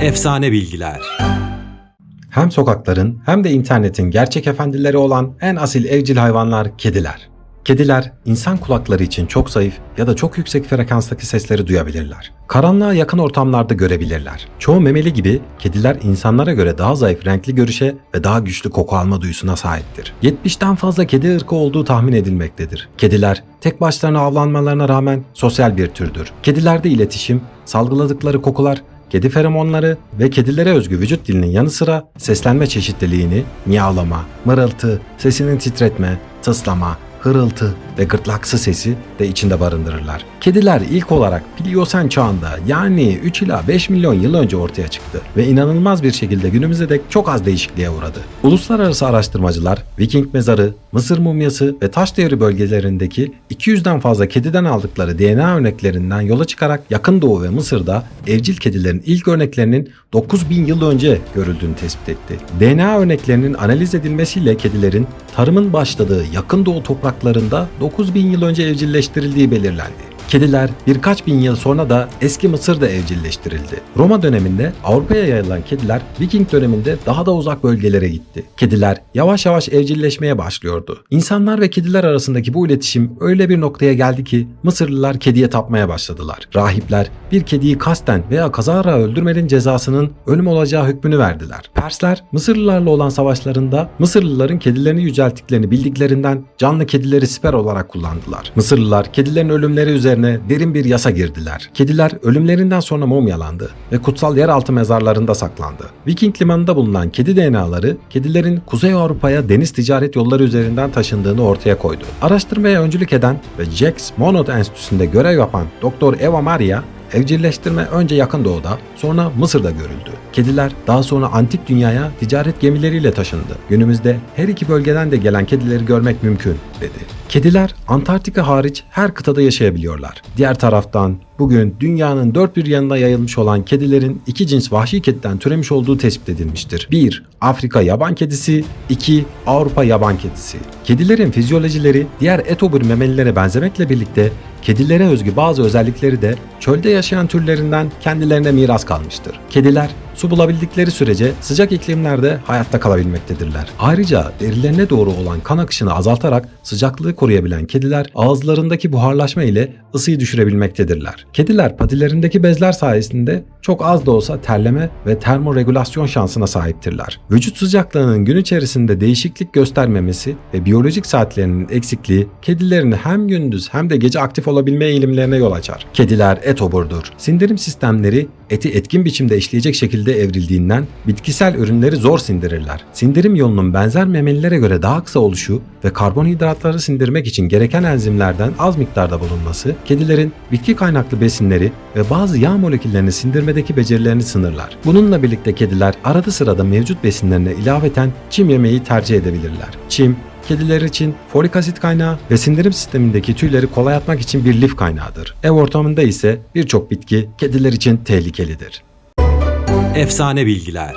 Efsane bilgiler. Hem sokakların hem de internetin gerçek efendileri olan en asil evcil hayvanlar kediler. Kediler insan kulakları için çok zayıf ya da çok yüksek frekanstaki sesleri duyabilirler. Karanlığa yakın ortamlarda görebilirler. Çoğu memeli gibi kediler insanlara göre daha zayıf renkli görüşe ve daha güçlü koku alma duyusuna sahiptir. 70'ten fazla kedi ırkı olduğu tahmin edilmektedir. Kediler tek başlarına avlanmalarına rağmen sosyal bir türdür. Kedilerde iletişim, salgıladıkları kokular kedi feromonları ve kedilere özgü vücut dilinin yanı sıra seslenme çeşitliliğini miyavlama, mırıltı, sesini titretme, tıslama, hırıltı ve gırtlaksı sesi de içinde barındırırlar. Kediler ilk olarak Pliyosen çağında yani 3 ila 5 milyon yıl önce ortaya çıktı ve inanılmaz bir şekilde günümüze dek çok az değişikliğe uğradı. Uluslararası araştırmacılar Viking mezarı, Mısır mumyası ve taş devri bölgelerindeki 200'den fazla kediden aldıkları DNA örneklerinden yola çıkarak Yakın Doğu ve Mısır'da evcil kedilerin ilk örneklerinin 9000 yıl önce görüldüğünü tespit etti. DNA örneklerinin analiz edilmesiyle kedilerin tarımın başladığı Yakın Doğu topraklarında 9000 yıl önce evcilleştirildiği belirlendi. Kediler birkaç bin yıl sonra da eski Mısır'da evcilleştirildi. Roma döneminde Avrupa'ya yayılan kediler Viking döneminde daha da uzak bölgelere gitti. Kediler yavaş yavaş evcilleşmeye başlıyordu. İnsanlar ve kediler arasındaki bu iletişim öyle bir noktaya geldi ki Mısırlılar kediye tapmaya başladılar. Rahipler bir kediyi kasten veya kazara öldürmenin cezasının ölüm olacağı hükmünü verdiler. Persler Mısırlılarla olan savaşlarında Mısırlıların kedilerini yücelttiklerini bildiklerinden canlı kedileri siper olarak kullandılar. Mısırlılar kedilerin ölümleri üzerine derin bir yasa girdiler. Kediler ölümlerinden sonra mumyalandı ve kutsal yeraltı mezarlarında saklandı. Viking limanında bulunan kedi DNA'ları kedilerin Kuzey Avrupa'ya deniz ticaret yolları üzerinden taşındığını ortaya koydu. Araştırmaya öncülük eden ve Jax Monod Enstitüsü'nde görev yapan Dr. Eva Maria Evcilleştirme önce yakın doğuda, sonra Mısır'da görüldü. Kediler daha sonra antik dünyaya ticaret gemileriyle taşındı. Günümüzde her iki bölgeden de gelen kedileri görmek mümkün. Kediler Antarktika hariç her kıtada yaşayabiliyorlar. Diğer taraftan bugün dünyanın dört bir yanına yayılmış olan kedilerin iki cins vahşi kediden türemiş olduğu tespit edilmiştir. 1. Afrika yaban kedisi 2. Avrupa yaban kedisi. Kedilerin fizyolojileri diğer etobur memelilere benzemekle birlikte kedilere özgü bazı özellikleri de çölde yaşayan türlerinden kendilerine miras kalmıştır. Kediler su bulabildikleri sürece sıcak iklimlerde hayatta kalabilmektedirler. Ayrıca derilerine doğru olan kan akışını azaltarak sıcaklığı koruyabilen kediler ağızlarındaki buharlaşma ile ısıyı düşürebilmektedirler. Kediler patilerindeki bezler sayesinde çok az da olsa terleme ve termoregülasyon şansına sahiptirler. Vücut sıcaklığının gün içerisinde değişiklik göstermemesi ve biyolojik saatlerinin eksikliği kedilerin hem gündüz hem de gece aktif olabilme eğilimlerine yol açar. Kediler etoburdur. Sindirim sistemleri eti etkin biçimde işleyecek şekilde evrildiğinden bitkisel ürünleri zor sindirirler. Sindirim yolunun benzer memelilere göre daha kısa oluşu ve karbonhidratları sindirmek için gereken enzimlerden az miktarda bulunması, kedilerin bitki kaynaklı besinleri ve bazı yağ moleküllerini sindirmedeki becerilerini sınırlar. Bununla birlikte kediler arada sırada mevcut besinlerine ilaveten çim yemeyi tercih edebilirler. Çim, Kediler için folik asit kaynağı ve sindirim sistemindeki tüyleri kolay atmak için bir lif kaynağıdır. Ev ortamında ise birçok bitki kediler için tehlikelidir. Efsane bilgiler.